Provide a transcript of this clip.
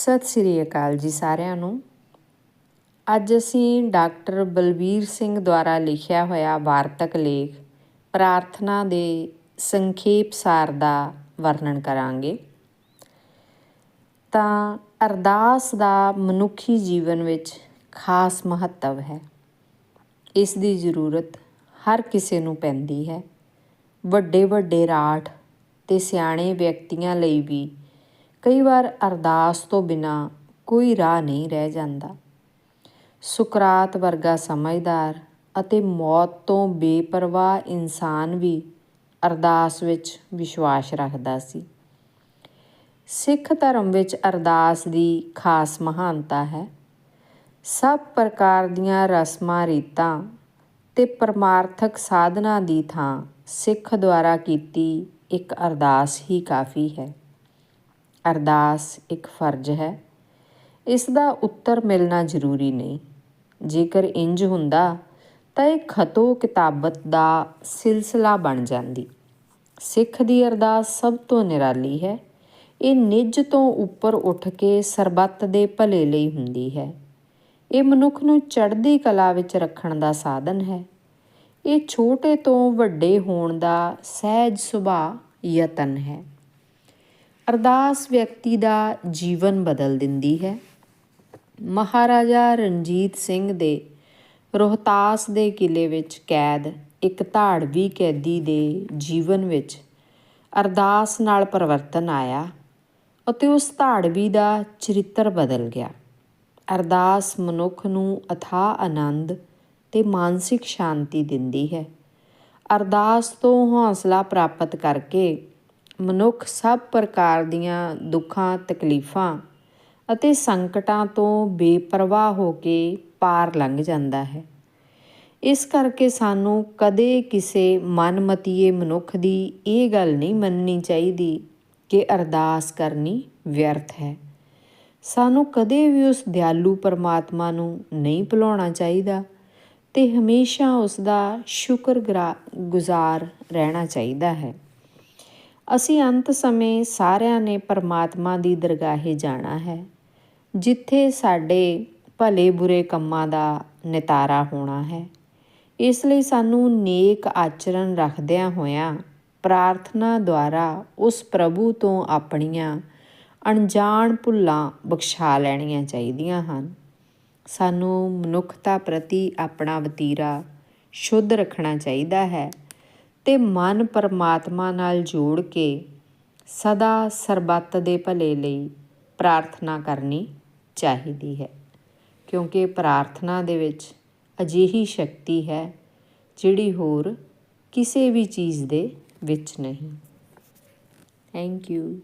ਸਤਿ ਸ੍ਰੀ ਅਕਾਲ ਜੀ ਸਾਰਿਆਂ ਨੂੰ। ਅੱਜ ਅਸੀਂ ਡਾਕਟਰ ਬਲਬੀਰ ਸਿੰਘ ਦੁਆਰਾ ਲਿਖਿਆ ਹੋਇਆ ਵਾਰਤਕ ਲੇਖ ਪ੍ਰਾਰਥਨਾ ਦੇ ਸੰਖੇਪ ਸਾਰ ਦਾ ਵਰਣਨ ਕਰਾਂਗੇ। ਤਾਂ ਅਰਦਾਸ ਦਾ ਮਨੁੱਖੀ ਜੀਵਨ ਵਿੱਚ ਖਾਸ ਮਹੱਤਵ ਹੈ। ਇਸ ਦੀ ਜ਼ਰੂਰਤ ਹਰ ਕਿਸੇ ਨੂੰ ਪੈਂਦੀ ਹੈ। ਵੱਡੇ ਵੱਡੇ ਰਾਠ ਤੇ ਸਿਆਣੇ ਵਿਅਕਤੀਆਂ ਲਈ ਵੀ ਕਈ ਵਾਰ ਅਰਦਾਸ ਤੋਂ ਬਿਨਾ ਕੋਈ ਰਾਹ ਨਹੀਂ ਰਹਿ ਜਾਂਦਾ। ਸੁਕਰਾਤ ਵਰਗਾ ਸਮਝਦਾਰ ਅਤੇ ਮੌਤ ਤੋਂ ਬੇਪਰਵਾਹ ਇਨਸਾਨ ਵੀ ਅਰਦਾਸ ਵਿੱਚ ਵਿਸ਼ਵਾਸ ਰੱਖਦਾ ਸੀ। ਸਿੱਖ ਧਰਮ ਵਿੱਚ ਅਰਦਾਸ ਦੀ ਖਾਸ ਮਹਾਨਤਾ ਹੈ। ਸਭ ਪ੍ਰਕਾਰ ਦੀਆਂ ਰਸਮਾਂ, ਰੀਤਾਂ ਤੇ ਪਰਮਾਰਥਕ ਸਾਧਨਾ ਦੀ ਥਾਂ ਸਿੱਖ ਦੁਆਰਾ ਕੀਤੀ ਇੱਕ ਅਰਦਾਸ ਹੀ ਕਾਫੀ ਹੈ। ਅਰਦਾਸ ਇੱਕ ਫਰਜ਼ ਹੈ। ਇਸ ਦਾ ਉੱਤਰ ਮਿਲਣਾ ਜ਼ਰੂਰੀ ਨਹੀਂ। ਜੇਕਰ ਇੰਜ ਹੁੰਦਾ, ਤਾਂ ਇਹ ਖਤੋ ਕਿਤਾਬਤ ਦਾ ਸਿਲਸਿਲਾ ਬਣ ਜਾਂਦੀ। ਸਿੱਖ ਦੀ ਅਰਦਾਸ ਸਭ ਤੋਂ ਨਿਰਾਲੀ ਹੈ। ਇਹ ਨਿੱਜ ਤੋਂ ਉੱਪਰ ਉੱਠ ਕੇ ਸਰਬੱਤ ਦੇ ਭਲੇ ਲਈ ਹੁੰਦੀ ਹੈ। ਇਹ ਮਨੁੱਖ ਨੂੰ ਚੜ੍ਹਦੀ ਕਲਾ ਵਿੱਚ ਰੱਖਣ ਦਾ ਸਾਧਨ ਹੈ। ਇਹ ਛੋਟੇ ਤੋਂ ਵੱਡੇ ਹੋਣ ਦਾ ਸਹਿਜ ਸੁਭਾਅ ਯਤਨ ਹੈ। ਅਰਦਾਸ ਵਿਅਕਤੀ ਦਾ ਜੀਵਨ ਬਦਲ ਦਿੰਦੀ ਹੈ। ਮਹਾਰਾਜਾ ਰਣਜੀਤ ਸਿੰਘ ਦੇ ਰੋਹਤਾਸ ਦੇ ਕਿਲੇ ਵਿੱਚ ਕੈਦ ਇੱਕ ਧਾੜਵੀ ਕੈਦੀ ਦੇ ਜੀਵਨ ਵਿੱਚ ਅਰਦਾਸ ਨਾਲ ਪਰਿਵਰਤਨ ਆਇਆ ਅਤੇ ਉਸ ਧਾੜਵੀ ਦਾ ਚਰਿੱਤਰ ਬਦਲ ਗਿਆ। ਅਰਦਾਸ ਮਨੁੱਖ ਨੂੰ ਅਥਾ ਆਨੰਦ ਤੇ ਮਾਨਸਿਕ ਸ਼ਾਂਤੀ ਦਿੰਦੀ ਹੈ। ਅਰਦਾਸ ਤੋਂ ਹੌਸਲਾ ਪ੍ਰਾਪਤ ਕਰਕੇ ਮਨੁੱਖ ਸਭ ਪ੍ਰਕਾਰ ਦੀਆਂ ਦੁੱਖਾਂ, ਤਕਲੀਫਾਂ ਅਤੇ ਸੰਕਟਾਂ ਤੋਂ ਬੇਪਰਵਾਹ ਹੋ ਕੇ ਪਾਰ ਲੰਘ ਜਾਂਦਾ ਹੈ। ਇਸ ਕਰਕੇ ਸਾਨੂੰ ਕਦੇ ਕਿਸੇ ਮਨਮਤੀਏ ਮਨੁੱਖ ਦੀ ਇਹ ਗੱਲ ਨਹੀਂ ਮੰਨਣੀ ਚਾਹੀਦੀ ਕਿ ਅਰਦਾਸ ਕਰਨੀ ਵਿਅਰਥ ਹੈ। ਸਾਨੂੰ ਕਦੇ ਵੀ ਉਸ ਦਿਆਲੂ ਪਰਮਾਤਮਾ ਨੂੰ ਨਹੀਂ ਭੁਲਾਉਣਾ ਚਾਹੀਦਾ ਤੇ ਹਮੇਸ਼ਾ ਉਸ ਦਾ ਸ਼ੁਕਰ ਗੁਜ਼ਾਰ ਰਹਿਣਾ ਚਾਹੀਦਾ ਹੈ। ਅਸੀਂ ਅੰਤ ਸਮੇਂ ਸਾਰਿਆਂ ਨੇ ਪਰਮਾਤਮਾ ਦੀ ਦਰਗਾਹੇ ਜਾਣਾ ਹੈ, ਜਿੱਥੇ ਸਾਡੇ ਭਲੇ ਬੁਰੇ ਕੰਮਾਂ ਦਾ ਨਿਤਾਰਾ ਹੋਣਾ ਹੈ। ਇਸ ਲਈ ਸਾਨੂੰ ਨੇਕ ਆਚਰਣ ਰੱਖਦਿਆਂ ਹੋਇਆਂ ਪ੍ਰਾਰਥਨਾ ਦੁਆਰਾ ਉਸ ਪ੍ਰਭੂ ਤੋਂ ਆਪਣੀਆਂ ਅਣਜਾਣ ਭੁੱਲਾਂ ਬਖਸ਼ਾ ਲੈਣੀਆਂ ਚਾਹੀਦੀਆਂ ਹਨ। ਸਾਨੂੰ ਮਨੁੱਖਤਾ ਪ੍ਰਤੀ ਆਪਣਾ ਵਤੀਰਾ ਸ਼ੁੱਧ ਰੱਖਣਾ ਚਾਹੀਦਾ ਹੈ ਤੇ ਮਨ ਪਰਮਾਤਮਾ ਨਾਲ ਜੋੜ ਕੇ ਸਦਾ ਸਰਬੱਤ ਦੇ ਭਲੇ ਲਈ ਪ੍ਰਾਰਥਨਾ ਕਰਨੀ ਚਾਹੀਦੀ ਹੈ। ਕਿਉਂਕਿ ਪ੍ਰਾਰਥਨਾ ਦੇ ਵਿੱਚ ਅਜਿਹੀ ਸ਼ਕਤੀ ਹੈ ਜਿਹੜੀ ਹੋਰ ਕਿਸੇ ਵੀ ਚੀਜ਼ ਦੇ ਵਿੱਚ ਨਹੀਂ। Thank you